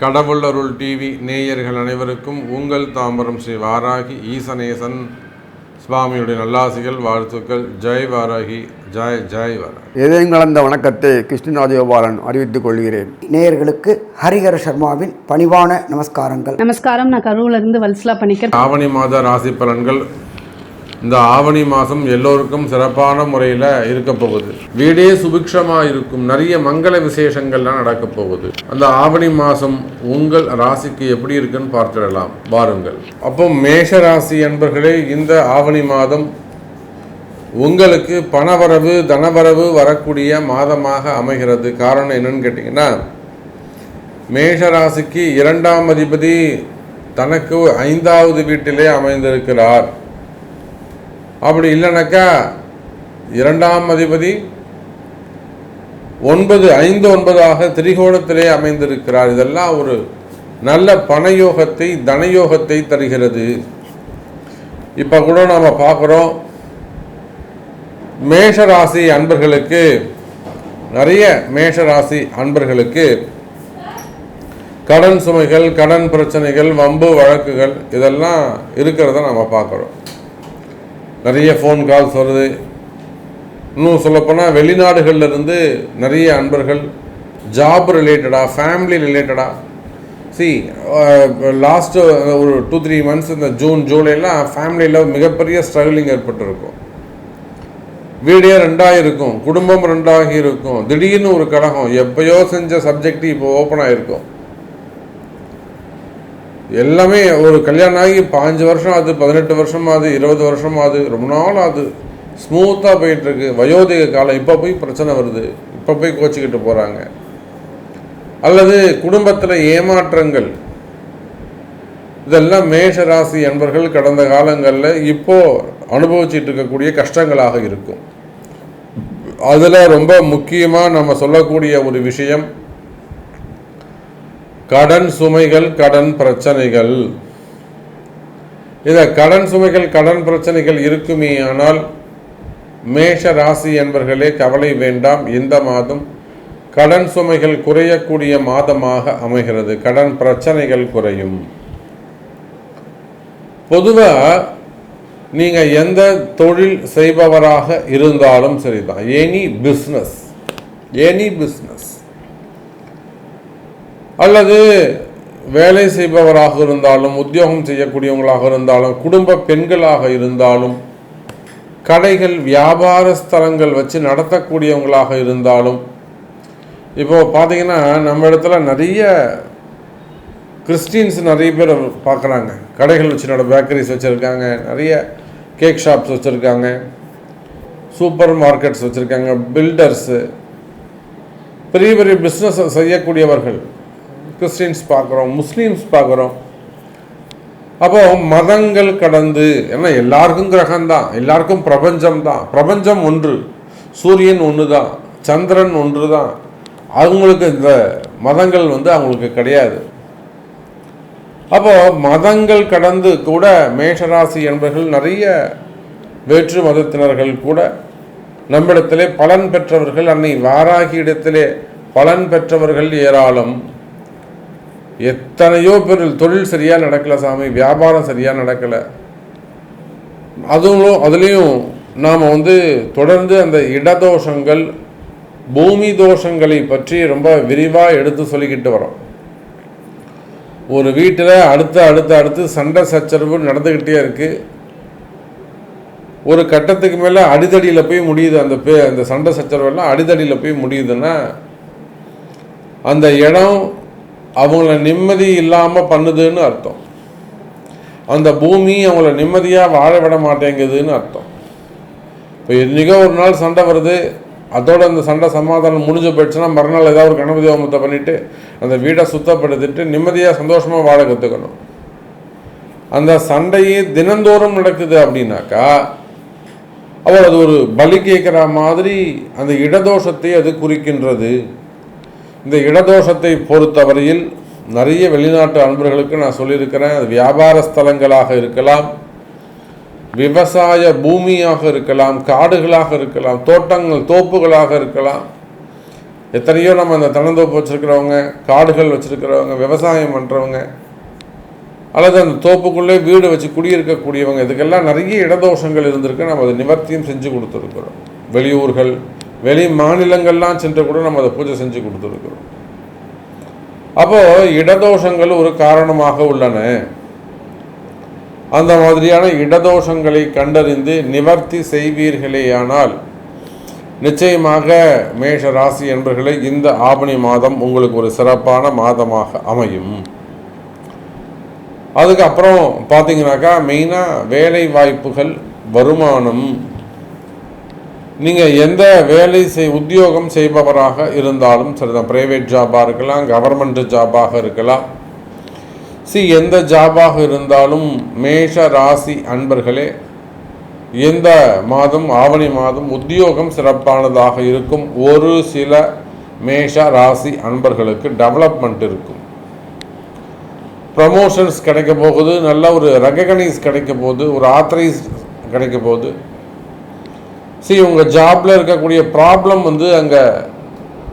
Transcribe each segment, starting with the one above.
கடவுளருள் TV நேயர்கள் அனைவருக்கும் உங்கள் தாம்பரம் ஸ்ரீ வாராகி ஈசனேசன் சுவாமியுடைய நல்லாசிகள் வாழ்த்துக்கள். ஜெய் வாராகி ஜெய் ஜெய் வாராகி. இதயம் கலந்த வணக்கத்தை கிருஷ்ணராஜகோபாலன் அறிவித்துக் கொள்கிறேன். நேயர்களுக்கு ஹரிஹர சர்மாவின் பணிவான நமஸ்காரங்கள். நமஸ்காரம். நான் கரூர்ல இருந்து வல்சலா பண்ணிக்கிறேன் ஆவணி மாத ராசி பலன்கள் இந்த ஆவணி மாதம் எல்லோருக்கும் சிறப்பான முறையில் இருக்க போகுது. வீடே சுபிக்ஷமாக இருக்கும் நிறைய மங்கள விசேஷங்கள்லாம் நடக்க போகுது. அந்த ஆவணி மாதம் உங்கள் ராசிக்கு எப்படி இருக்குன்னு பார்த்துடலாம். வாருங்கள். அப்போ மேஷ ராசி என்பர்களே இந்த ஆவணி மாதம் உங்களுக்கு பணவரவு தனவரவு வரக்கூடிய மாதமாக அமைகிறது. காரணம் என்னன்னு கேட்டிங்கன்னா மேஷ ராசிக்கு இரண்டாம் அதிபதி தனக்கு ஐந்தாவது வீட்டிலே அமைந்திருக்கிறார். அப்படி இல்லைனாக்கா இரண்டாம் அதிபதி ஒன்பது ஐந்து ஒன்பதாக திரிகோணத்திலே அமைந்திருக்கிறார். இதெல்லாம் ஒரு நல்ல பணயோகத்தை தனயோகத்தை தருகிறது. இப்போ கூட நாம் பார்க்குறோம் மேஷராசி அன்பர்களுக்கு நிறைய மேஷராசி அன்பர்களுக்கு கடன் சுமைகள் கடன் பிரச்சனைகள் வம்பு வழக்குகள் இதெல்லாம் இருக்கிறத நம்ம பார்க்குறோம். நிறைய ஃபோன் கால்ஸ் வருது. இன்னும் சொல்லப்போனால் வெளிநாடுகளில் இருந்து நிறைய அன்பர்கள் ஜாப் ரிலேட்டடாக ஃபேமிலி ரிலேட்டடாக சி லாஸ்ட்டு ஒரு டூ த்ரீ மந்த்ஸ் இந்த ஜூன் ஜூலைலாம் ஃபேமிலியில் மிகப்பெரிய ஸ்ட்ரகிளிங் ஏற்பட்டிருக்கும். வீடே ரெண்டாக இருக்கும் குடும்பம் ரெண்டாகி இருக்கும் திடீர்னு ஒரு கழகம் எப்பயோ செஞ்ச சப்ஜெக்ட் இப்போ ஓப்பன் ஆகிருக்கும் எல்லாமே ஒரு கல்யாணம் ஆகி பாஞ்சு வருஷம் ஆகுது பதினெட்டு வருஷம் ஆகுது இருபது வருஷம் ஆகுது ரொம்ப நாள் ஆகுது. ஸ்மூத்தாக போயிட்டுருக்கு. வயோதிக காலம் இப்போ போய் பிரச்சனை வருது. இப்போ போய் கோச்சிக்கிட்டு போகிறாங்க அல்லது குடும்பத்தில் ஏமாற்றங்கள். இதெல்லாம் மேஷ ராசி என்பர்கள் கடந்த காலங்களில் இப்போ அனுபவிச்சுட்டு இருக்கக்கூடிய கஷ்டங்களாக இருக்கும். அதில் ரொம்ப முக்கியமாக நம்ம சொல்லக்கூடிய ஒரு விஷயம் கடன் சுமைகள் கடன் பிரச்சனைகள். இதை கடன் சுமைகள் கடன் பிரச்சனைகள் இருக்குமே ஆனால் மேஷ ராசி என்பர்களே கவலை வேண்டாம். இந்த மாதம் கடன் சுமைகள் குறையக்கூடிய மாதமாக அமைகிறது. கடன் பிரச்சனைகள் குறையும். பொதுவாக நீங்கள் எந்த தொழில் செய்பவராக இருந்தாலும் சரிதான். எனி பிஸ்னஸ் எனி பிஸ்னஸ் அல்லது வேலை செய்பவராக இருந்தாலும் உத்தியோகம் செய்யக்கூடியவங்களாக இருந்தாலும் குடும்ப பெண்களாக இருந்தாலும் கடைகள் வியாபார ஸ்தலங்கள் வச்சு நடத்தக்கூடியவங்களாக இருந்தாலும் இப்போ பார்த்தீங்கன்னா நம்ம இடத்துல நிறைய கிறிஸ்டின்ஸ் நிறைய பேர் பார்க்குறாங்க கடைகள் வச்சு நட பேக்கரிஸ் வச்சுருக்காங்க நிறைய கேக் ஷாப்ஸ் வச்சுருக்காங்க சூப்பர் மார்க்கெட்ஸ் வச்சுருக்காங்க பில்டர்ஸு பெரிய பெரிய பிஸ்னஸ் செய்யக்கூடியவர்கள். கிறிஸ்டின்ஸ் பார்க்குறோம் முஸ்லீம்ஸ் பார்க்குறோம். அப்போ மதங்கள் கடந்து ஏன்னா எல்லாருக்கும் கிரகம் தான் எல்லாருக்கும் பிரபஞ்சம் தான் பிரபஞ்சம் ஒன்று சூரியன் ஒன்று தான் சந்திரன் ஒன்று தான் அவங்களுக்கு இந்த மதங்கள் வந்து அவங்களுக்கு கிடையாது. அப்போ மதங்கள் கடந்து கூட மேஷராசி என்பர்கள் நிறைய வேற்று மதத்தினர்கள் கூட நம்மிடத்திலே பலன் பெற்றவர்கள் அன்னை வாராகி இடத்திலே பலன் பெற்றவர்கள் ஏராளம். எத்தனையோ பேர் தொழில் சரியாக நடக்கலை சாமி வியாபாரம் சரியாக நடக்கலை. அதுவும் அதுலேயும் நாம் வந்து தொடர்ந்து அந்த இடதோஷங்கள் பூமி தோஷங்களை பற்றி ரொம்ப விரிவாக எடுத்து சொல்லிக்கிட்டு வரோம். ஒரு வீட்டில் அடுத்து அடுத்து அடுத்து சண்டை சச்சரவு நடந்துக்கிட்டே இருக்குது ஒரு கட்டத்துக்கு மேலே அடிதடியில் போய் முடியுது அந்த பே அந்த சண்டை சச்சரவெல்லாம் அடிதடியில் போய் முடியுதுன்னா அந்த இடம் அவங்கள நிம்மதி இல்லாமல் பண்ணுதுன்னு அர்த்தம். அந்த பூமி அவங்கள நிம்மதியாக வாழ விட மாட்டேங்குதுன்னு அர்த்தம். இப்போ இன்றைக்கோ ஒரு நாள் சண்டை வருது அதோட அந்த சண்டை சமாதானம் முடிஞ்சு போயிடுச்சுன்னா மறுநாள் ஏதாவது ஒரு கணபதி ஹோமத்தை பண்ணிவிட்டு அந்த வீடை சுத்தப்படுத்திட்டு நிம்மதியாக சந்தோஷமாக வாழ கற்றுக்கணும் அந்த சண்டையே தினந்தோறும் நடக்குது அப்படின்னாக்கா அவள் அது ஒரு பலி கேட்குற மாதிரி அந்த இடதோஷத்தை அது குறிக்கின்றது. இந்த இடதோஷத்தை பொறுத்தவரையில் நிறைய வெளிநாட்டு அன்பர்களுக்கு நான் சொல்லியிருக்கிறேன். அது வியாபார ஸ்தலங்களாக இருக்கலாம் விவசாய பூமியாக இருக்கலாம் காடுகளாக இருக்கலாம் தோட்டங்கள் தோப்புகளாக இருக்கலாம். எத்தனையோ நம்ம அந்த தனந்தோப்பு வச்சுருக்கிறவங்க காடுகள் வச்சுருக்கிறவங்க விவசாயம் பண்ணுறவங்க அல்லது அந்த தோப்புக்குள்ளே வீடு வச்சு குடியிருக்கக்கூடியவங்க இதுக்கெல்லாம் நிறைய இடதோஷங்கள் இருந்திருக்கு. நம்ம அதை நிவர்த்தியும் செஞ்சு கொடுத்துருக்குறோம். வெளியூர்கள் வெளி மாநிலங்கள்லாம் சென்று கூட நம்ம அதை பூஜை செஞ்சு கொடுத்துருக்குறோம். அப்போ இடதோஷங்கள் ஒரு காரணமாக உள்ளன. அந்த மாதிரியான இடதோஷங்களை கண்டறிந்து நிவர்த்தி செய்வீர்களேயானால் நிச்சயமாக மேஷ ராசி என்பர்களை இந்த ஆவணி மாதம் உங்களுக்கு ஒரு சிறப்பான மாதமாக அமையும். அதுக்கப்புறம் பார்த்தீங்கன்னாக்கா மெயினாக வேலை வாய்ப்புகள் வருமானம் நீங்கள் எந்த வேலை செய் உத்தியோகம் செய்பவராக இருந்தாலும் சரிதான். ப்ரைவேட் ஜாபாக இருக்கலாம் கவர்மெண்ட் ஜாபாக இருக்கலாம். சி எந்த ஜாபாக இருந்தாலும் மேஷ ராசி அன்பர்களே எந்த மாதம் ஆவணி மாதம் உத்தியோகம் சிறப்பானதாக இருக்கும் ஒரு சில மேஷ ராசி அன்பர்களுக்கு டெவலப்மெண்ட் இருக்கும். ப்ரமோஷன்ஸ் கிடைக்க போகுது நல்ல ஒரு ரெகனைஸ் கிடைக்க போகுது ஒரு ஆத்தரைஸ் கிடைக்க போகுது. சி உங்கள் ஜாப்பில் இருக்கக்கூடிய ப்ராப்ளம் வந்து அங்கே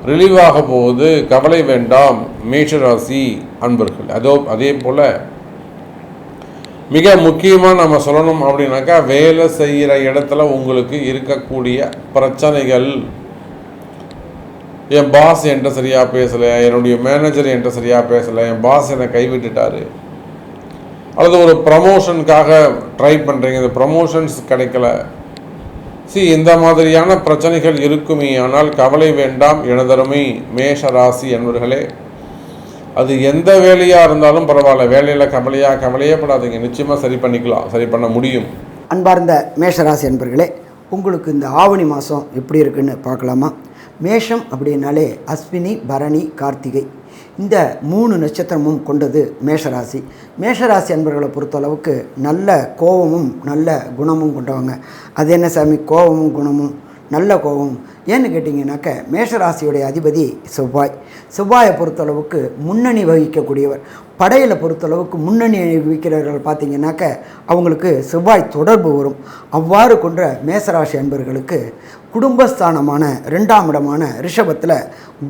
ரிலீவ் ஆக போகுது. கவலை வேண்டாம். மேஷராசி அன்பர்கள். அதோ அதே போல் மிக முக்கியமாக நம்ம சொல்லணும் அப்படின்னாக்கா வேலை செய்கிற இடத்துல உங்களுக்கு இருக்கக்கூடிய பிரச்சனைகள். என் பாஸ் என்கிட்ட சரியாக பேசலை. என்னுடைய மேனேஜர் என்கிட்ட சரியாக பேசலை. என் பாஸ் என்னை கைவிட்டுட்டாரு. அல்லது ஒரு ப்ரமோஷனுக்காக ட்ரை பண்ணுறீங்க இந்த ப்ரமோஷன்ஸ் கிடைக்கல. சி இந்த மாதிரியான பிரச்சனைகள் இருக்குமே ஆனால் கவலை வேண்டாம் எனதருமை மேஷ ராசி என்பவர்களே அது எந்த வேலையாக இருந்தாலும் பரவாயில்ல வேலையில் கவலையாக கவலையே படாதீங்க நிச்சயமாக சரி பண்ணிக்கலாம் சரி பண்ண முடியும். அன்பார்ந்த மேஷராசி என்பர்களே உங்களுக்கு இந்த ஆவணி மாதம் எப்படி இருக்குன்னு பார்க்கலாமா? மேஷம் அப்படின்னாலே அஸ்வினி பரணி கார்த்திகை. இந்த மூணு நட்சத்திரமும் கொண்டது மேஷராசி. மேஷராசி அன்பர்களை பொறுத்தளவுக்கு நல்ல கோபமும் நல்ல குணமும் கொண்டவங்க. அது என்ன சாமி? கோபமும் குணமும். நல்ல கோபம். ஏன்னு கேட்டிங்கனாக்க மேஷராசியுடைய அதிபதி செவ்வாய். செவ்வாயை பொறுத்தளவுக்கு முன்னணி வகிக்கக்கூடியவர். படையில் பொறுத்தளவுக்கு முன்னணி வகிக்கிறவர்கள் பார்த்தீங்கன்னாக்க அவங்களுக்கு செவ்வாய் தொடர்பு வரும். அவ்வாறு கொன்ற மேசராசி அன்பர்களுக்கு குடும்பஸ்தானமான ரெண்டாம் இடமான ரிஷபத்தில்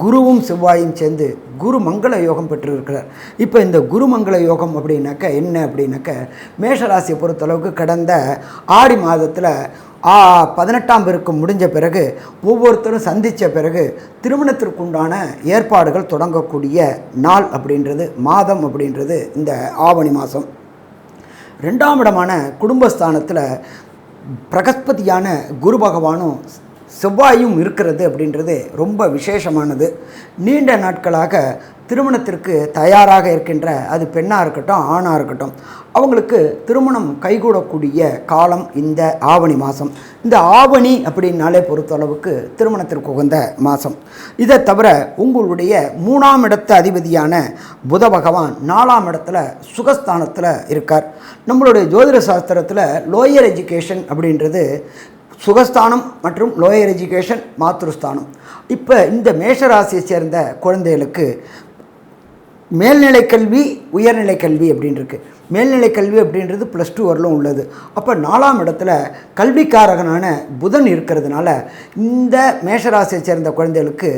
குருவும் செவ்வாயும் சேர்ந்து குரு மங்கள யோகம் பெற்றிருக்கிறார். இப்போ இந்த குரு மங்கள யோகம் அப்படின்னாக்க என்ன அப்படின்னாக்க மேஷராசியை பொறுத்தளவுக்கு கடந்த ஆடி மாதத்தில் பதினெட்டாம் பெருக்கு முடிஞ்ச பிறகு ஒவ்வொருத்தரும் சந்தித்த பிறகு திருமணத்திற்குண்டான ஏற்பாடுகள் தொடங்கக்கூடிய நாள் அப்படின்றது மாதம் அப்படின்றது இந்த ஆவணி மாதம். ரெண்டாம் இடமான குடும்பஸ்தானத்தில் பிரகஸ்பதியான குரு பகவானும் செவ்வாயும் இருக்கிறது அப்படின்றது ரொம்ப விசேஷமானது. நீண்ட நாட்களாக திருமணத்திற்கு தயாராக இருக்கின்ற அது பெண்ணாக இருக்கட்டும் ஆணாக இருக்கட்டும் அவங்களுக்கு திருமணம் கைகூடக்கூடிய காலம் இந்த ஆவணி மாதம். இந்த ஆவணி அப்படின்னாலே பொறுத்தளவுக்கு திருமணத்திற்கு உகந்த மாதம். இதை தவிர உங்களுடைய மூணாம் இடத்து அதிபதியான புத பகவான் நாலாம் இடத்துல சுகஸ்தானத்தில் இருக்கார். நம்மளுடைய ஜோதிட சாஸ்திரத்தில் லோயர் எஜுகேஷன் அப்படின்றது சுகஸ்தானம் மற்றும் லோயர் எஜுகேஷன் மாத்ருஸ்தானம். இப்போ இந்த மேஷராசியை சேர்ந்த குழந்தைகளுக்கு மேல்நிலை கல்வி உயர்நிலை கல்வி அப்படின்ருக்கு மேல்நிலை கல்வி அப்படின்றது ப்ளஸ் டூ வரலும் உள்ளது. அப்போ நாலாம் இடத்துல கல்விக்காரகனான புதன் இருக்கிறதுனால இந்த மேஷராசியை சேர்ந்த குழந்தைகளுக்கு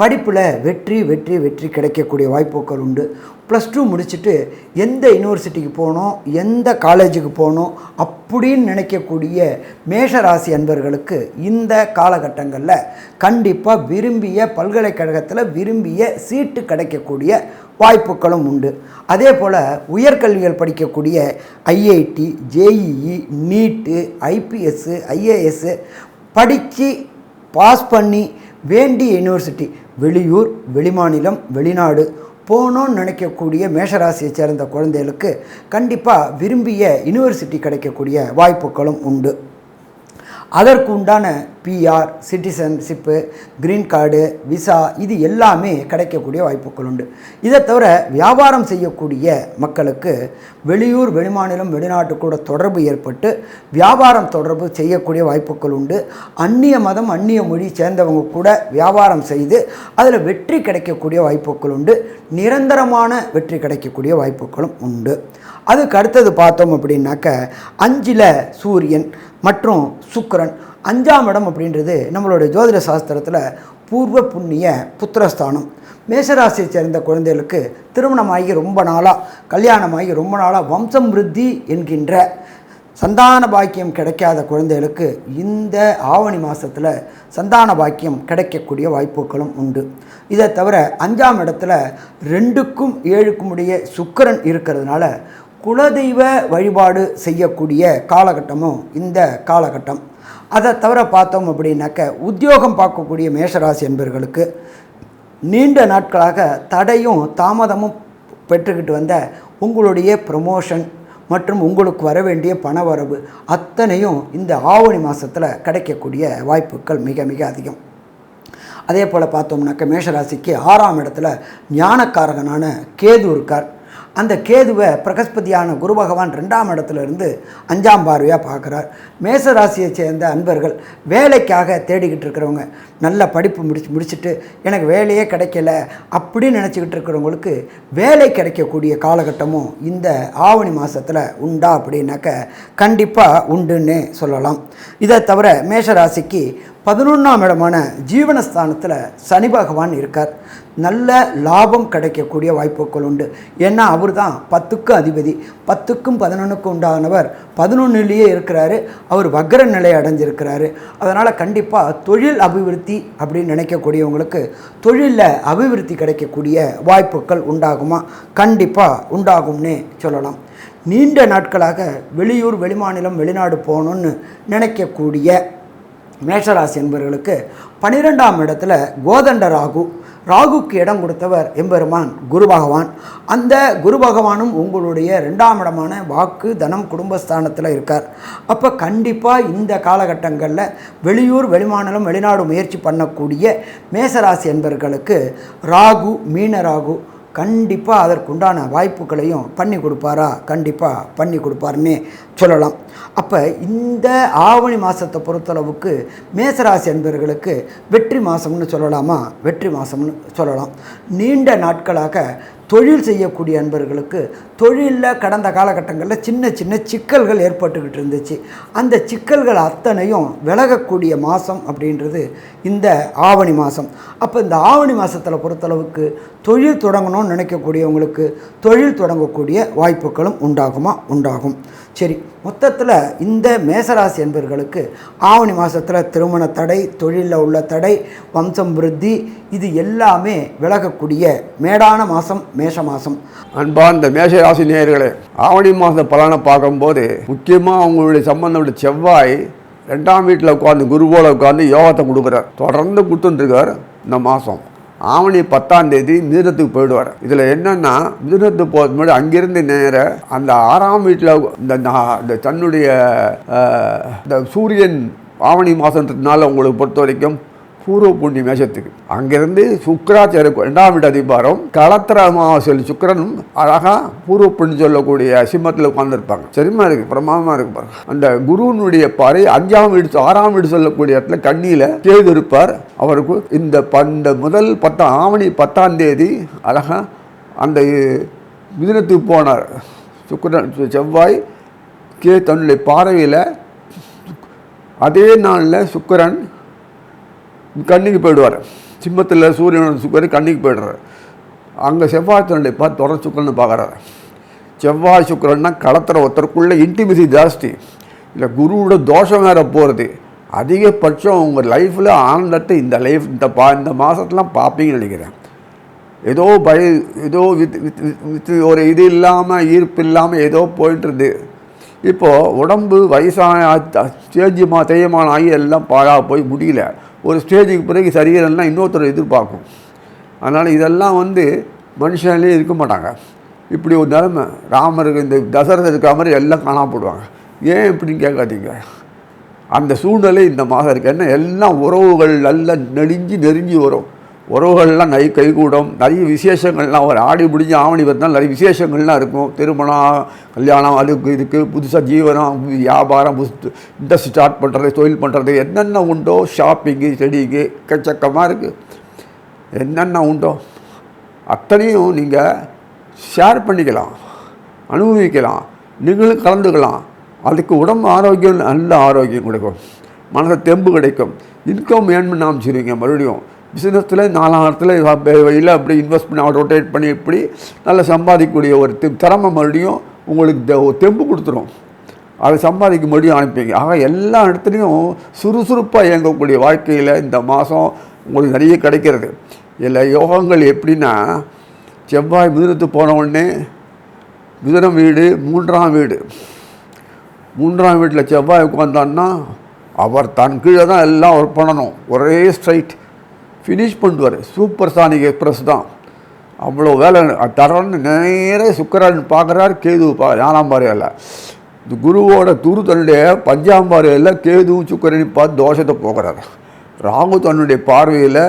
படிப்பில் வெற்றி வெற்றி வெற்றி கிடைக்கக்கூடிய வாய்ப்புகள் உண்டு. ப்ளஸ் டூ முடிச்சுட்டு எந்த யூனிவர்சிட்டிக்கு போகணும் எந்த காலேஜுக்கு போகணும் அப்படின்னு நினைக்கக்கூடிய மேஷராசி அன்பர்களுக்கு இந்த காலகட்டங்களில் கண்டிப்பாக விரும்பிய பல்கலைக்கழகத்தில் விரும்பிய சீட்டு கிடைக்கக்கூடிய வாய்ப்புகளும் உண்டு. அதே போல் உயர்கல்விகள் படிக்கக்கூடிய IIT JEE NEET IPS IAS படித்து பாஸ் பண்ணி வேண்டிய யூனிவர்சிட்டி வெளியூர் வெளிமாநிலம் வெளிநாடு போகணும்னு நினைக்கக்கூடிய மேஷராசியை சேர்ந்த குழந்தைகளுக்கு கண்டிப்பாக விரும்பிய யூனிவர்சிட்டி கிடைக்கக்கூடிய வாய்ப்புகளும் உண்டு. அதற்கு உண்டான PR citizenship green card visa இது எல்லாமே கிடைக்கக்கூடிய வாய்ப்புகள் உண்டு. இதை தவிர வியாபாரம் செய்யக்கூடிய மக்களுக்கு வெளியூர் வெளிமாநிலம் வெளிநாட்டு கூட தொடர்பு ஏற்பட்டு வியாபாரம் தொடர்பு செய்யக்கூடிய வாய்ப்புகள் உண்டு. அந்நிய மதம் அந்நிய மொழி சேர்ந்தவங்க கூட வியாபாரம் செய்து அதில் வெற்றி கிடைக்கக்கூடிய வாய்ப்புகள் உண்டு. நிரந்தரமான வெற்றி கிடைக்கக்கூடிய வாய்ப்புகளும் உண்டு. அதுக்கு அடுத்தது பார்த்தோம் அப்படின்னாக்க அஞ்சில் சூரியன் மற்றும் சுக்கிரன் அஞ்சாம் இடம் அப்படின்றது நம்மளுடைய ஜோதிட சாஸ்திரத்தில் பூர்வ புண்ணிய புத்திரஸ்தானம். மேஷராசியை சேர்ந்த குழந்தைகளுக்கு திருமணமாகி ரொம்ப நாளாக கல்யாணமாகி ரொம்ப நாளாக வம்சம் விருத்தி என்கின்ற சந்தான பாக்கியம் கிடைக்காத குழந்தைகளுக்கு இந்த ஆவணி மாதத்தில் சந்தான பாக்கியம் கிடைக்கக்கூடிய வாய்ப்புகளும் உண்டு. இதை தவிர அஞ்சாம் இடத்துல ரெண்டுக்கும் ஏழுக்கும் இடையே சுக்கிரன் இருக்கிறதுனால குலதெய்வ வழிபாடு செய்யக்கூடிய காலகட்டமும் இந்த காலகட்டம். அதை தவிர பார்த்தோம் அப்படின்னாக்க உத்தியோகம் பார்க்கக்கூடிய மேஷராசி என்பவர்களுக்கு நீண்ட நாட்களாக தடையும் தாமதமும் பெற்றுக்கிட்டு வந்த உங்களுடைய ப்ரமோஷன் மற்றும் உங்களுக்கு வர வேண்டிய பண வரவு அத்தனையும் இந்த ஆவணி மாதத்தில் கிடைக்கக்கூடிய வாய்ப்புகள் மிக மிக அதிகம். அதே போல் பார்த்தோம்னாக்க மேஷராசிக்கு ஆறாம் இடத்துல ஞானக்காரகனான கேது இருக்கார். அந்த கேதுவை பிரகஸ்பதியான குரு பகவான் ரெண்டாம் இடத்துல இருந்து அஞ்சாம் பார்வையாக பார்க்குறார். மேச ராசியை சேர்ந்த அன்பர்கள் வேலைக்காக தேடிக்கிட்டு இருக்கிறவங்க நல்ல படிப்பு முடிச்சு முடிச்சுட்டு எனக்கு வேலையே கிடைக்கல அப்படின்னு நினச்சிக்கிட்டு இருக்கிறவங்களுக்கு வேலை கிடைக்கக்கூடிய காலகட்டமும் இந்த ஆவணி மாதத்தில் உண்டா அப்படின்னாக்க கண்டிப்பாக உண்டுன்னே சொல்லலாம். இதை தவிர மேஷராசிக்கு பதினொன்றாம் இடமான ஜீவனஸ்தானத்தில் சனி பகவான் இருக்கார். நல்ல லாபம் கிடைக்கக்கூடிய வாய்ப்புகள் உண்டு. ஏன்னா அவர் தான் பத்துக்கும் அதிபதி. பத்துக்கும் பதினொன்றுக்கும் உண்டானவர் பதினொன்றுலேயே இருக்கிறாரு. அவர் வக்கர நிலை அடைஞ்சிருக்கிறாரு. அதனால் கண்டிப்பாக தொழில் அபிவிருத்தி அப்படின்னு நினைக்கக்கூடியவங்களுக்கு தொழிலில் அபிவிருத்தி கிடைக்கக்கூடிய வாய்ப்புகள் உண்டாகுமா? கண்டிப்பாக உண்டாகும்னே சொல்லலாம். நீண்ட நாட்களாக வெளியூர் வெளிமாநிலம் வெளிநாடு போகணுன்னு நினைக்கக்கூடிய மேஷராசி என்பவர்களுக்கு பனிரெண்டாம் இடத்துல கோதண்ட ராகு ராகுக்கு இடம் கொடுத்தவர் எம்பெருமான் குரு பகவான். அந்த குரு பகவானும் உங்களுடைய ரெண்டாம் இடமான வாக்கு தனம் குடும்பஸ்தானத்தில் இருக்கார். அப்போ கண்டிப்பாக இந்த காலகட்டங்களில் வெளியூர் வெளிமாநிலம் வெளிநாடு முயற்சி பண்ணக்கூடிய மேசராசி என்பவர்களுக்கு ராகு மீன ராகு கண்டிப்பாக அதற்குண்டான வாய்ப்புகளையும் பண்ணி கொடுப்பாரா? கண்டிப்பாக பண்ணி கொடுப்பாருன்னே சொல்லலாம். அப்போ இந்த ஆவணி மாதத்தை பொறுத்தளவுக்கு மேசராசி என்பவர்களுக்கு வெற்றி மாதம்னு சொல்லலாமா? வெற்றி மாதம்னு சொல்லலாம். நீண்ட நாட்களாக தொழில் செய்யக்கூடிய அன்பர்களுக்கு தொழிலில் கடந்த காலகட்டங்களில் சின்ன சின்ன சிக்கல்கள் ஏற்பட்டுக்கிட்டு இருந்துச்சு. அந்த சிக்கல்கள் அத்தனையும் விலகக்கூடிய மாதம் அப்படின்றது இந்த ஆவணி மாதம் அப்போ இந்த ஆவணி மாதத்தில் பொறுத்தளவுக்கு தொழில் தொடங்கணும்னு நினைக்கக்கூடியவங்களுக்கு தொழில் தொடங்கக்கூடிய வாய்ப்புகளும் உண்டாகுமா? உண்டாகும். சரி மொத்தத்தில் இந்த மேசராசி என்பவர்களுக்கு ஆவணி மாதத்தில் திருமண தடை தொழிலில் உள்ள தடை வம்சம் விருத்தி இது எல்லாமே விலகக்கூடிய மேடான மாதம் மேஷ மாதம் அன்பார்ந்த மேஷராசி நேயர்களே ஆவணி மாத பலனை பார்க்கும்போது முக்கியமாக அவங்களுடைய சம்பந்தப்பட்ட செவ்வாய் ரெண்டாம் வீட்டில் உட்காந்து குருவோட உட்காந்து யோகத்தை கொடுக்குறார். தொடர்ந்து கொடுத்துட்டுருக்கார் இந்த மாதம் ஆவணி பத்தாம் தேதி மிதுனத்துக்கு போயிடுவார். இதில் என்னென்னா மிதுனத்துக்கு போகிறது முன்னாடி அங்கிருந்து நேர அந்த ஆறாம் வீட்டில் இந்த இந்த தன்னுடைய இந்த சூரியன் ஆவணி மாதன்றதுனால உங்களுக்கு பொறுத்த வரைக்கும் பூர்வ புண்ணிய மேஷத்துக்கு. அங்கிருந்து சுக்கராச்சாரிய ரெண்டாம் வீட்டு அதிபாரம் களத்திர அமாவாசையில் சுக்கரனும் அழகாக பூர்வ புண்ணி சொல்லக்கூடிய சிம்மத்தில் உட்காந்துருப்பாங்க சரிமா இருக்கு பிரமாதமாக இருக்கு பாருங்க. அந்த குருவினுடைய பாறை அஞ்சாம் வீடு ஆறாம் வீடு சொல்லக்கூடிய இடத்துல கண்ணியில் கேது இருப்பார். அவருக்கு இந்த பந்த முதல் பத்தாம் ஆவணி பத்தாம் தேதி அழகாக அந்த மிதினத்துக்கு போனார். சுக்கரன் செவ்வாய் கே தன்னுடைய பார்வையில் அதே நாளில் சுக்கரன் கண்ணிக்கு போயிடுவார். சிம்மத்தில் சூரியனோட சுக்கர் கண்ணிக்கு போயிடுறாரு. அங்கே செவ்வாய் தன்னுடைய பார்த்து தொடர் சுக்கரன்னு பார்க்குறாரு. செவ்வாய் சுக்கரன்னா களத்துற ஒருத்தருக்குள்ளே இன்டிமிசி ஜாஸ்தி. இல்லை குருவோட தோஷம் வேறு போகிறது அதிகபட்சம் உங்கள் லைஃப்பில் ஆனந்தத்தை இந்த லைஃப் இந்த பா இந்த மாதத்துலாம் பார்ப்பீங்கன்னு நினைக்கிறேன். ஏதோ பய ஏதோ வித் வித் வித் ஒரு இது இல்லாமல் ஈர்ப்பு இல்லாமல் ஏதோ போயிட்டுருது. இப்போது உடம்பு வயசான ஸ்டேஜ் தேயமான ஆகி எல்லாம் பாழாக போய் முடியல. ஒரு ஸ்டேஜுக்கு பிறகு சரீரம்லாம் இன்னொருத்தர் எதிர்பார்க்கும். அதனால் இதெல்லாம் வந்து மனுஷன்லேயே இருக்க மாட்டாங்க. இப்படி ஒரு நிலைமை ராமருக்கு இந்த தசரதர் இருக்கிற மாதிரி எல்லாம் காணாம ஏன் இப்படின்னு கேட்காதீங்க? அந்த சூழ்நிலை இந்த மாதம் இருக்குது என்ன? எல்லாம் உறவுகள் நல்லா நெடிஞ்சு நெருங்கி வரும். உறவுகள்லாம் நிறைய கைகூடும். நிறைய விசேஷங்கள்லாம் ஒரு ஆடி முடிஞ்சு ஆவணி பார்த்தாலும் நிறைய விசேஷங்கள்லாம் இருக்கும். திருமணம் கல்யாணம் அதுக்கு இதுக்கு புதுசாக ஜீவனம் வியாபாரம் புது இண்டஸ்ட்ரி ஸ்டார்ட் பண்ணுறது தொழில் பண்ணுறது என்னென்ன உண்டோ ஷாப்பிங்கு செடிக்கு எக்கச்சக்கமாக இருக்குது என்னென்ன உண்டோ அத்தனையும் நீங்கள் ஷேர் பண்ணிக்கலாம். அனுபவிக்கலாம். நீங்களும் கலந்துக்கலாம். அதுக்கு உடம்பு ஆரோக்கியம் நல்ல ஆரோக்கியம் கிடைக்கும். மனசு தெம்பு கிடைக்கும். இன்கம் வேணும்னு பண்ண ஆரம்பிச்சிருவீங்க மறுபடியும் பிஸ்னஸில் நாலாம் இடத்துல வழியில் அப்படி இன்வெஸ்ட் பண்ணி ரொட்டேட் பண்ணி இப்படி நல்லா சம்பாதிக்கக்கூடிய ஒரு திறமை மறுபடியும் உங்களுக்கு தெ- தெம்பு கொடுத்துரும். அதை சம்பாதிக்க மறுபடியும் அனுப்பிங்க ஆக எல்லா இடத்துலையும் சுறுசுறுப்பாக இயங்கக்கூடிய வாழ்க்கையில் இந்த மாதம் உங்களுக்கு நிறைய கிடைக்கிறது. இதில் யோகங்கள் எப்படின்னா செவ்வாய் மிதுனத்து போன உடனே மிதுனம் வீடு மூன்றாம் வீடு. மூன்றாம் வீட்டில் செவ்வாய் உட்காந்தான்னா அவர் தன் கீழே தான் எல்லாம் ஒர்க் பண்ணணும். ஒரே ஸ்ட்ரைட் ஃபினிஷ் பண்ணுவார் சூப்பர் சானிக் எக்ஸ்பிரஸ் தான். அவ்வளோ வேலை. தரன்னு நேரே சுக்கரன் பார்க்குறாரு கேது பா ஞானாம் பாறையில் இந்த குருவோட துரு தன்னுடைய பஞ்சாம் பார்வையில் கேதுவும் சுக்கரனையும் பார்த்து தோஷத்தை போக்குறாரு. ராகு தன்னுடைய பார்வையில்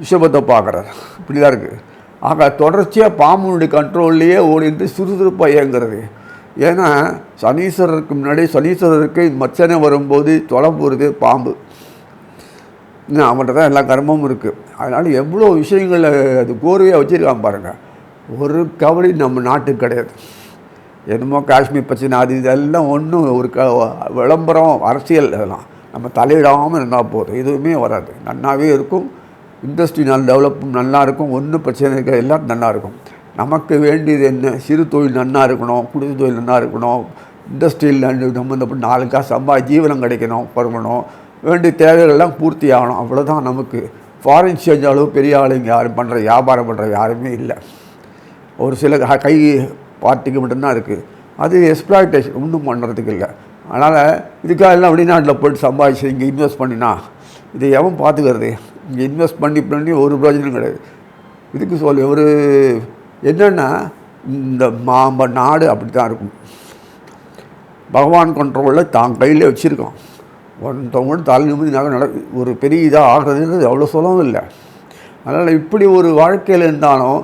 விஷபத்தை பார்க்குறாரு. இப்படி தான் இருக்குது ஆக தொடர்ச்சியாக பாம்புனுடைய கண்ட்ரோல்லையே ஓடிட்டு சுறுசுறுப்பாக இயங்குறது. ஏன்னா சனீஸ்வரருக்கு முன்னாடி சனீஸ்வரருக்கு மச்சனை வரும்போது தொலை போகிறது பாம்பு. அவன்கிட்ட தான் எல்லா கர்மமும் இருக்குது அதனால் எவ்வளோ விஷயங்களை அது கோர்வையாக வச்சுருக்கான் பாருங்கள் ஒரு கவலை நம்ம நாட்டுக்கு கிடையாது. என்னமோ காஷ்மீர் பிரச்சனை அது இதெல்லாம் ஒன்றும் ஒரு க விளம்பரம் அரசியல் இதெல்லாம் நம்ம தலையிடாமல் இருந்தால் போதும். எதுவுமே வராது. நல்லாவே இருக்கும். இண்டஸ்ட்ரி நல்லா டெவலப்பும் நல்லா இருக்கும். ஒன்றும் பிரச்சனை இருக்காது. எல்லாம் நல்லா இருக்கும். நமக்கு வேண்டியது என்ன? சிறு தொழில் நல்லா இருக்கணும். குடிசை தொழில் நல்லா இருக்கணும். இண்டஸ்ட்ரியில் நம்ம இந்த நாலு காசு சம்பா ஜீவனம் கிடைக்கணும் பருவணும் வேண்டிய தேவைகள்லாம் பூர்த்தி ஆகணும். அவ்வளோதான் நமக்கு. ஃபாரின் சேஞ்ச் அளவு பெரிய ஆளுங்க யாரும் பண்ணுற வியாபாரம் பண்ணுற யாருமே இல்லை. ஒரு சில க- கை பார்ட்டிக்கு மட்டும்தான் இருக்குது அது எக்ஸ்ப்ளாய்டேஷன் ஒன்றும் பண்ணுறதுக்கு இல்லை. அதனால் இதுக்காக எல்லாம் வெளிநாட்டில் போயிட்டு சம்பாதிச்சு இங்கே இன்வெஸ்ட் பண்ணினா இதை எவன் பார்த்துக்கிறது இங்கே இன்வெஸ்ட் பண்ணி பண்ணி ஒரு பிரயோஜனம் கிடையாது. இதுக்கு சொல்லி ஒரு என்னென்னா இந்த மாம்ப நாடு அப்படி தான் இருக்கும். பகவான் கண்ட்ரோலில் தான் கையில் வச்சுருக்கோம் ஒருத்தவங்க தலை நிமிதி நகை நட ஒரு பெரிய இதாக ஆகிறதுன்றது அவ்வளோ சுலபம் இல்லை. அதனால் இப்படி ஒரு வாழ்க்கையில் இருந்தாலும்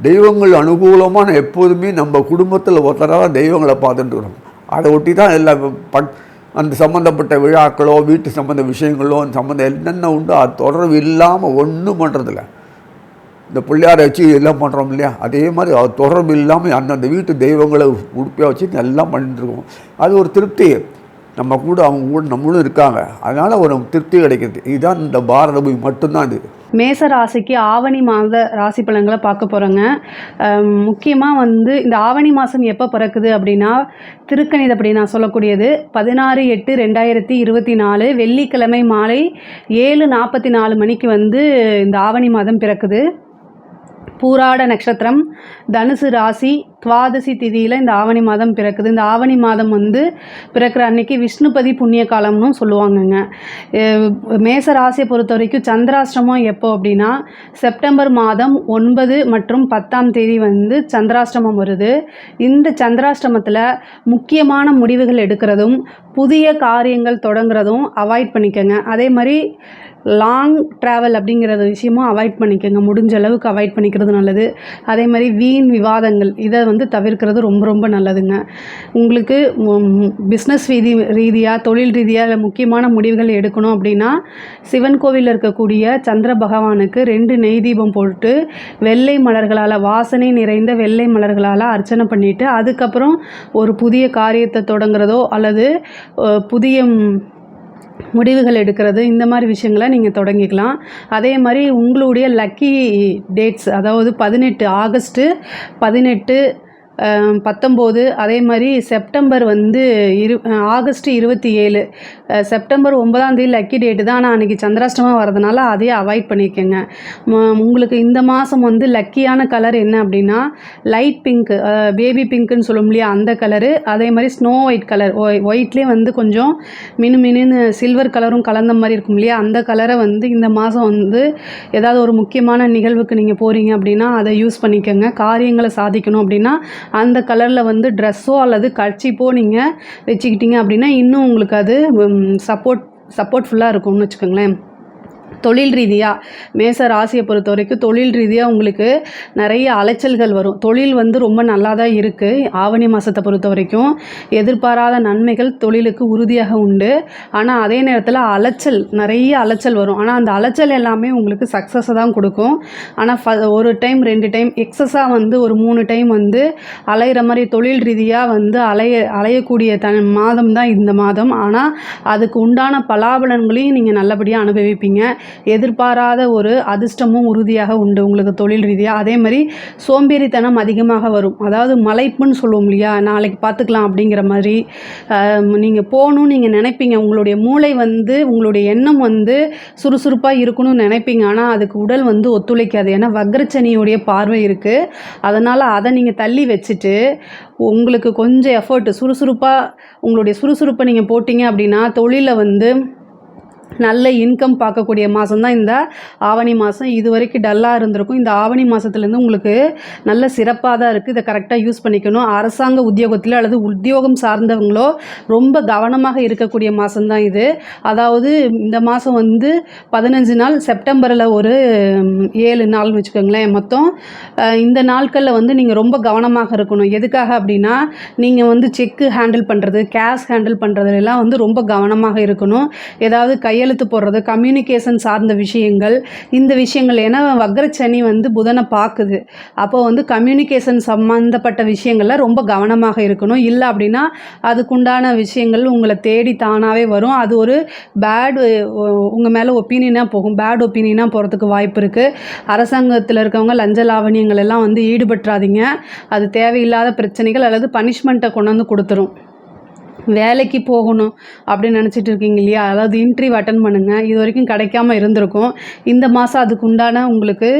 தெய்வங்கள் அனுகூலமான எப்போதுமே நம்ம குடும்பத்தில் ஒருத்தராக தெய்வங்களை பார்த்துட்டு இருக்கணும். அதை ஒட்டி தான் எல்லா பட் அந்த சம்மந்தப்பட்ட விழாக்களோ வீட்டு சம்மந்த விஷயங்களோ அந்த சம்மந்தம் என்னென்ன உண்டோ அது தொடர்பு இல்லாமல் ஒன்றும் பண்ணுறதில்ல இந்த பிள்ளையாரை வச்சு எல்லாம் பண்ணுறோம் இல்லையா? அதே மாதிரி அது தொடர்பு இல்லாமல் அந்தந்த வீட்டு தெய்வங்களை உடுப்பியாக வச்சு எல்லாம் பண்ணிட்டுருக்கோம் அது ஒரு திருப்தி. நம்ம கூட அவங்க கூட நம்மளும் இருக்காங்க. அதனால் ஒரு திருப்தி கிடைக்கிது. இதுதான் இந்த பாரத பூமி மட்டும்தான் இது. மேச ராசிக்கு ஆவணி மாத ராசி பலன்களை பார்க்க போகிறோங்க முக்கியமாக வந்து இந்த ஆவணி மாதம் எப்போ பிறக்குது அப்படின்னா திருக்கணித அப்படி நான் சொல்லக்கூடியது. பதினாறு எட்டு ரெண்டாயிரத்தி இருபத்தி நாலு வெள்ளிக்கிழமை மாலை ஏழு நாற்பத்தி நாலு மணிக்கு வந்து இந்த ஆவணி மாதம் பிறக்குது. பூராட நட்சத்திரம் தனுசு ராசி துவாதசி திதியில் இந்த ஆவணி மாதம் பிறக்குது. இந்த ஆவணி மாதம் வந்து பிறக்கிற அன்னைக்கு விஷ்ணுபதி புண்ணிய காலம்னு சொல்லுவாங்கங்க மேச ராசியை பொறுத்த வரைக்கும் சந்திராஷ்டமம் எப்போ அப்படின்னா செப்டம்பர் மாதம் ஒன்பது மற்றும் பத்தாம் தேதி வந்து சந்திராஷ்டமம் வருது. இந்த சந்திராஷ்டமத்தில் முக்கியமான முடிவுகள் எடுக்கிறதும் புதிய காரியங்கள் தொடங்குறதும் அவாய்ட் பண்ணிக்கோங்க. அதே மாதிரி லாங் ட்ராவல் அப்படிங்கிறது விஷயமும் அவாய்ட் பண்ணிக்கோங்க. முடிஞ்ச அளவுக்கு அவாய்ட் பண்ணிக்கிறது நல்லது. அதே மாதிரி வீண் விவாதங்கள் இதை வந்து தவிர்க்கிறது ரொம்ப ரொம்ப நல்லதுங்க. உங்களுக்கு பிஸ்னஸ் ரீதி ரீதியாக தொழில் ரீதியாக முக்கியமான முடிவுகள் எடுக்கணும் அப்படின்னா சிவன் கோவிலில் இருக்கக்கூடிய சந்திர பகவானுக்கு ரெண்டு நெய் தீபம் போட்டு வெள்ளை மலர்களால் வாசனை நிறைந்த வெள்ளை மலர்களால் அர்ச்சனை பண்ணிவிட்டு அதுக்கப்புறம் ஒரு புதிய காரியத்தை தொடங்குறதோ அல்லது புதிய முடிவுகள் எடுக்கிறது இந்த மாதிரி விஷயங்களை நீங்கள் தொடங்கிக்கலாம். அதே மாதிரி உங்களுடைய லக்கி டேட்ஸ் அதாவது பதினெட்டு ஆகஸ்ட்டு பதினெட்டு பத்தொம்போது அதே மாதிரி செப்டம்பர் வந்து இரு ஆகஸ்ட் இருபத்தி ஏழு செப்டம்பர் ஒன்பதாம் தேதி லக்கி டேட்டு தான். ஆனால் அன்றைக்கி சந்திராஷ்டமம் வரதுனால அதையே அவாய்ட் பண்ணிக்கோங்க. உங்களுக்கு இந்த மாதம் வந்து லக்கியான கலர் என்ன அப்படின்னா லைட் பிங்க் பேபி பிங்க்குன்னு சொல்லும் இல்லையா அந்த கலரு. அதே மாதிரி ஸ்னோ ஒயிட் கலர். ஒயிட்லேயே வந்து கொஞ்சம் மினு மினுன்னு சில்வர் கலரும் கலந்த மாதிரி இருக்கும் இல்லையா அந்த கலரை வந்து இந்த மாதம் வந்து ஏதாவது ஒரு முக்கியமான நிகழ்வுக்கு நீங்கள் போகிறீங்க அப்படின்னா அதை யூஸ் பண்ணிக்கோங்க. காரியங்களை சாதிக்கணும் அப்படின்னா அந்த கலரில் வந்து ட்ரெஸ்ஸோ அல்லது கர்ச்சிப்போ நீங்கள் வச்சுக்கிட்டீங்க அப்படின்னா இன்னும் உங்களுக்கு அது சப்போர்ட் சப்போர்ட்ஃபுல்லாக இருக்கும்னு வச்சுக்கோங்களேன். தொழில் ரீதியாக மேச ராசியை பொறுத்த வரைக்கும் தொழில் ரீதியாக உங்களுக்கு நிறைய அலைச்சல்கள் வரும். தொழில் வந்து ரொம்ப நல்லா தான் இருக்குது ஆவணி மாதத்தை பொறுத்த வரைக்கும் எதிர்பாராத நன்மைகள் தொழிலுக்கு உறுதியாக உண்டு. ஆனால் அதே நேரத்தில் அலைச்சல் நிறைய அலைச்சல் வரும். ஆனால் அந்த அலைச்சல் எல்லாமே உங்களுக்கு சக்ஸஸை தான் கொடுக்கும். ஆனால் ஃப ஒரு டைம் ரெண்டு டைம் எக்ஸஸாக வந்து ஒரு மூணு டைம் வந்து அலையிற மாதிரி தொழில் ரீதியாக வந்து அலைய அலையக்கூடிய த மாதம் தான் இந்த மாதம். ஆனால் அதுக்கு உண்டான பலாபலன்களையும் நீங்கள் நல்லபடியாக அனுபவிப்பீங்க. எதிர்பாராத ஒரு அதிர்ஷ்டமும் உறுதியாக உண்டு உங்களுக்கு தொழில் ரீதியாக அதே மாதிரி சோம்பேறித்தனம் அதிகமாக வரும். அதாவது மலைப்புன்னு சொல்லுவோம் இல்லையா? நாளைக்கு பார்த்துக்கலாம் அப்படிங்கிற மாதிரி நீங்கள் போகணும்னு நீங்கள் நினைப்பீங்க. உங்களுடைய மூளை வந்து உங்களுடைய எண்ணம் வந்து சுறுசுறுப்பாக இருக்கணும்னு நினைப்பீங்க. ஆனால் அதுக்கு உடல் வந்து ஒத்துழைக்காது. ஏன்னா வக்ரச்சனியுடைய பார்வை இருக்குது அதனால் அதை நீங்கள் தள்ளி வச்சுட்டு உங்களுக்கு கொஞ்சம் எஃபர்ட் சுறுசுறுப்பாக உங்களுடைய சுறுசுறுப்பை நீங்கள் போட்டிங்க அப்படின்னா தொழிலை வந்து நல்ல இன்கம் பார்க்கக்கூடிய மாதம் தான் இந்த ஆவணி மாதம் இது வரைக்கும் டல்லாக இருந்திருக்கும். இந்த ஆவணி மாதத்துலேருந்து உங்களுக்கு நல்ல சிறப்பாக தான் இருக்குது இதை கரெக்டாக யூஸ் பண்ணிக்கணும். அரசாங்க உத்தியோகத்தில் அல்லது உத்தியோகம் சார்ந்தவங்களோ ரொம்ப கவனமாக இருக்கக்கூடிய மாதம் தான் இது. அதாவது இந்த மாதம் வந்து பதினஞ்சு நாள் செப்டம்பரில் ஒரு ஏழு நாள்னு வச்சுக்கோங்களேன் மொத்தம். இந்த நாட்களில் வந்து நீங்கள் ரொம்ப கவனமாக இருக்கணும். எதுக்காக அப்படின்னா நீங்கள் வந்து செக்கு ஹேண்டில் பண்ணுறது கேஷ் ஹேண்டில் பண்ணுறதுலாம் வந்து ரொம்ப கவனமாக இருக்கணும். ஏதாவது கையெழுத்து போடுறது கம்யூனிகேஷன் சார்ந்த விஷயங்கள் இந்த விஷயங்கள். ஏன்னா வக்ரச்சனி வந்து புதனை பார்க்குது. அப்போ வந்து கம்யூனிகேஷன் சம்மந்தப்பட்ட விஷயங்களில் ரொம்ப கவனமாக இருக்கணும். இல்லை அப்படின்னா அதுக்குண்டான விஷயங்கள் உங்களை தேடி தானாகவே வரும். அது ஒரு பேட் உங்கள் மேலே ஒப்பீனியனாக போகும். பேட் ஒப்பீனியனாக போகிறதுக்கு வாய்ப்பு இருக்குது அரசாங்கத்தில் இருக்கவங்க லஞ்ச லாவணியங்கள் எல்லாம் வந்து ஈடுபட்டுறாதீங்க. அது தேவையில்லாத பிரச்சனைகள் அல்லது பனிஷ்மெண்ட்டை கொண்டு வந்து கொடுத்துரும். வேலைக்கு போகணும் அப்படின்னு நினச்சிட்டு இருக்கீங்க இல்லையா? அதாவது இன்ட்ரிவ் அட்டன் பண்ணுங்கள் இது வரைக்கும் கிடைக்காம இருந்திருக்கும். இந்த மாதம் அதுக்கு உண்டான உங்களுக்கு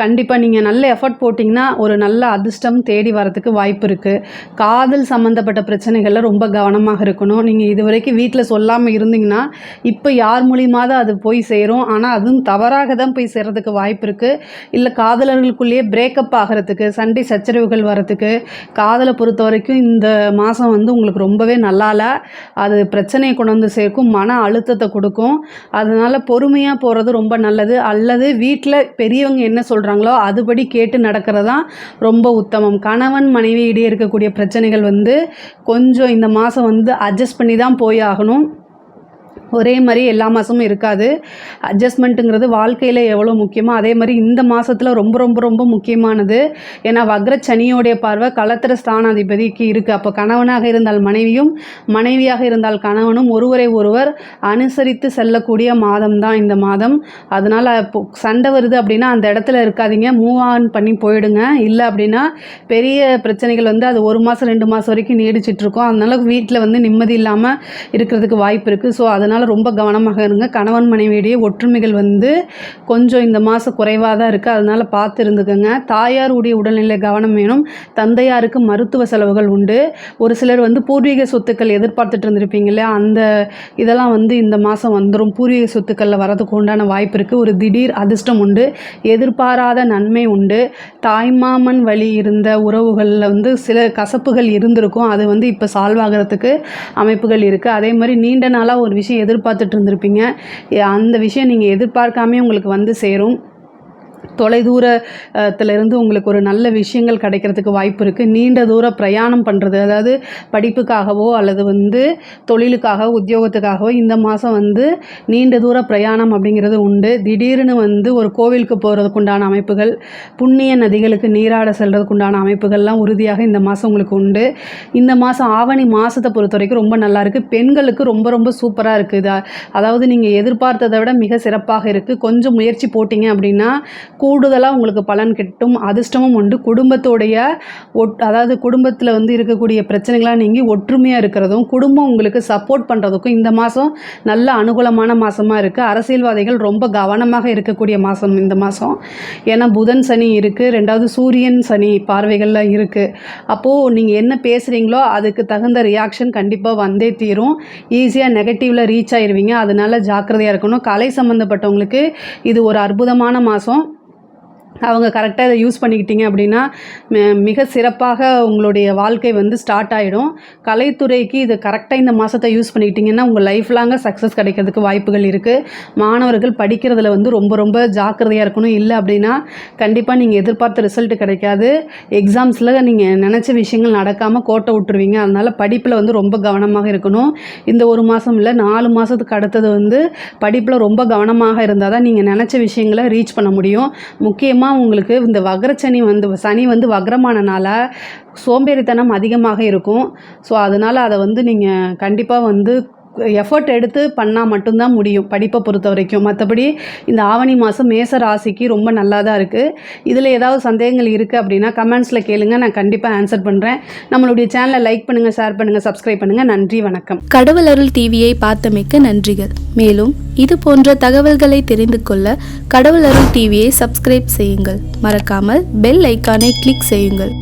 கண்டிப்பாக நீங்கள் நல்ல எஃபர்ட் போட்டிங்கன்னா ஒரு நல்ல அதிர்ஷ்டம் தேடி வரதுக்கு வாய்ப்பு இருக்குது காதல் சம்மந்தப்பட்ட பிரச்சனைகளில் ரொம்ப கவனமாக இருக்கணும். நீங்கள் இது வரைக்கும் வீட்டில் சொல்லாமல் இருந்தீங்கன்னா இப்போ யார் மூலியமாக தான் அது போய் சேரும். ஆனால் அதுவும் தவறாக தான் போய் சேர்கிறதுக்கு வாய்ப்பு இருக்குது இல்லை காதலர்களுக்குள்ளேயே பிரேக்கப் ஆகிறதுக்கு சண்டை சச்சரவுகள் வரத்துக்கு காதலை பொறுத்த வரைக்கும் இந்த மாதம் வந்து உங்களுக்கு ரொம்பவே நல்லால அது பிரச்சனையை கொண்டு வந்து சேர்க்கும் மன அழுத்தத்தை கொடுக்கும். அதனால் பொறுமையாக போகிறது ரொம்ப நல்லது. அல்லது வீட்டில் பெரியவங்க என்ன சொல்கிறாங்களோ அதுபடி கேட்டு நடக்கிறது தான் ரொம்ப உத்தமம். கணவன் மனைவி இடையே இருக்கக்கூடிய பிரச்சனைகள் வந்து கொஞ்சம் இந்த மாதம் வந்து அட்ஜஸ்ட் பண்ணி தான் போய் ஆகணும். ஒரே மாதிரி எல்லா மாதமும் இருக்காது. அட்ஜஸ்ட்மெண்ட்டுங்கிறது வாழ்க்கையில் எவ்வளோ முக்கியமோ அதே மாதிரி இந்த மாதத்தில் ரொம்ப ரொம்ப ரொம்ப முக்கியமானது. ஏன்னா வக்ர சனியோடைய பார்வை களத்திர ஸ்தானாதிபதிக்கு இருக்குது அப்போ கணவனாக இருந்தால் மனைவியும் மனைவியாக இருந்தால் கணவனும் ஒருவரை ஒருவர் அனுசரித்து செல்லக்கூடிய மாதம் தான் இந்த மாதம். அதனால் இப்போ சண்டை வருது அப்படின்னா அந்த இடத்துல இருக்காதீங்க. மூவ் ஆன் பண்ணி போயிடுங்க. இல்லை அப்படின்னா பெரிய பிரச்சனைகள் வந்து அது ஒரு மாதம் ரெண்டு மாதம் வரைக்கும் நீடிச்சிட்ருக்கோம் அதனால் வீட்டில் வந்து நிம்மதி இல்லாமல் இருக்கிறதுக்கு வாய்ப்பு இருக்குது ஸோ அதனால் ரொம்ப கவனமாக இருங்க. கணவன் மனைவியிடையே ஒற்றுமைகள் வந்து கொஞ்சம் இந்த மாதம் குறைவாக தான் இருக்குது அதனால் பார்த்து இருந்துக்கோங்க தாயாருடைய உடல்நிலை கவனம் வேணும். தந்தையாருக்கு மருத்துவ செலவுகள் உண்டு. ஒரு சிலர் வந்து பூர்வீக சொத்துக்கள் எதிர்பார்த்துட்டு இருந்திருப்பீங்களே அந்த இதெல்லாம் வந்து இந்த மாதம் வந்துடும் பூர்வீக சொத்துக்களில் வரதுக்கு உண்டான வாய்ப்பு இருக்குது ஒரு திடீர் அதிர்ஷ்டம் உண்டு. எதிர்பாராத நன்மை உண்டு. தாய்மாமன் வழி இருந்த உறவுகளில் வந்து சில கசப்புகள் இருந்திருக்கும். அது வந்து இப்போ சால்வ் ஆகிறதுக்கு அமைப்புகள் இருக்குது அதே மாதிரி நீண்ட நாளாக ஒரு விஷயம் எதிர்பார்த்துட்டு இருந்திருப்பீங்க. அந்த விஷயம் நீங்கள் எதிர்பார்க்காமே உங்களுக்கு வந்து சேரும். தொலைதூரத்திலிருந்து உங்களுக்கு ஒரு நல்ல விஷயங்கள் கிடைக்கிறதுக்கு வாய்ப்பு இருக்குது நீண்ட தூர பிரயாணம் பண்ணுறது அதாவது படிப்புக்காகவோ அல்லது வந்து தொழிலுக்காக உத்தியோகத்துக்காகவோ இந்த மாதம் வந்து நீண்ட தூர பிரயாணம் அப்படிங்கிறது உண்டு. திடீர்னு வந்து ஒரு கோவிலுக்கு போகிறதுக்கு உண்டான அமைப்புகள் புண்ணிய நதிகளுக்கு நீராட செல்கிறதுக்குண்டான அமைப்புகள்லாம் உறுதியாக இந்த மாதம் உங்களுக்கு உண்டு. இந்த மாதம் ஆவணி மாதத்தை பொறுத்த வரைக்கும் ரொம்ப நல்லா இருக்குது பெண்களுக்கு ரொம்ப ரொம்ப சூப்பராக இருக்குது அதாவது நீங்கள் எதிர்பார்த்ததை விட மிக சிறப்பாக இருக்குது கொஞ்சம் முயற்சி போட்டிங்க அப்படின்னா கூடுதலாக உங்களுக்கு பலன் கிட்டும் அதிர்ஷ்டமும் உண்டு. குடும்பத்தோடைய ஒட் அதாவது குடும்பத்தில் வந்து இருக்கக்கூடிய பிரச்சனைகளாக நீங்கி ஒற்றுமையாக இருக்கிறதும் குடும்பம் உங்களுக்கு சப்போர்ட் பண்ணுறதுக்கும் இந்த மாதம் நல்ல அனுகூலமான மாதமாக இருக்குது அரசியல்வாதிகள் ரொம்ப கவனமாக இருக்கக்கூடிய மாதம் இந்த மாதம் ஏன்னா புதன் சனி இருக்குது ரெண்டாவது சூரியன் சனி பார்வைகளில் இருக்குது அப்போது நீங்கள் என்ன பேசுகிறீங்களோ அதுக்கு தகுந்த ரியாக்ஷன் கண்டிப்பாக வந்தே தீரும். ஈஸியாக நெகட்டிவில் ரீச் ஆயிடுவீங்க அதனால் ஜாக்கிரதையாக இருக்கணும். கலை சம்மந்தப்பட்டவங்களுக்கு இது ஒரு அற்புதமான மாதம் அவங்க கரெக்டாக இதை யூஸ் பண்ணிக்கிட்டீங்க அப்படின்னா மிக சிறப்பாக உங்களுடைய வாழ்க்கை வந்து ஸ்டார்ட் ஆகிடும் கலைத்துறைக்கு இது கரெக்டாக இந்த மாதத்தை யூஸ் பண்ணிக்கிட்டிங்கன்னா உங்கள் லைஃப் லாங்காக சக்ஸஸ் கிடைக்கிறதுக்கு வாய்ப்புகள் இருக்குது மாணவர்கள் படிக்கிறதுல வந்து ரொம்ப ரொம்ப ஜாக்கிரதையாக இருக்கணும். இல்லை அப்படின்னா கண்டிப்பாக நீங்கள் எதிர்பார்த்த ரிசல்ட் கிடைக்காது. எக்ஸாம்ஸில் நீங்கள் நினச்ச விஷயங்கள் நடக்காமல் கோட்டை விட்டுருவீங்க. அதனால் படிப்பில் வந்து ரொம்ப கவனமாக இருக்கணும். இந்த ஒரு மாதம் இல்லை நாலு மாதத்துக்கு அடுத்தது வந்து படிப்பில் ரொம்ப கவனமாக இருந்தால் தான் நீங்கள் நினச்ச விஷயங்களை ரீச் பண்ண முடியும். முக்கியமாக உங்களுக்கு இந்த வக்ரச்சனி வந்து சனி வந்து வக்ரமானனால சோம்பேறித்தனம் அதிகமாக இருக்கும். ஸோ அதனால் அதை வந்து நீங்கள் கண்டிப்பாக வந்து எஃபர்ட் எடுத்து பண்ணால் மட்டும்தான் முடியும் படிப்பை பொறுத்த வரைக்கும். மற்றபடி இந்த ஆவணி மாதம் மேச ராசிக்கு ரொம்ப நல்லா தான் இருக்குது இதில் ஏதாவது சந்தேகங்கள் இருக்குது அப்படின்னா கமெண்ட்ஸில் கேளுங்க நான் கண்டிப்பாக ஆன்சர் பண்ணுறேன் நம்மளுடைய சேனலை லைக் பண்ணுங்கள் ஷேர் பண்ணுங்கள் சப்ஸ்கிரைப் பண்ணுங்கள் நன்றி வணக்கம். கடவுள் அருள் டிவியை பார்த்தமைக்க நன்றிகள். மேலும் இது போன்ற தகவல்களை தெரிந்து கொள்ள கடவுள் அருள் டிவியை சப்ஸ்கிரைப் செய்யுங்கள். மறக்காமல் பெல் ஐக்கானை கிளிக் செய்யுங்கள்.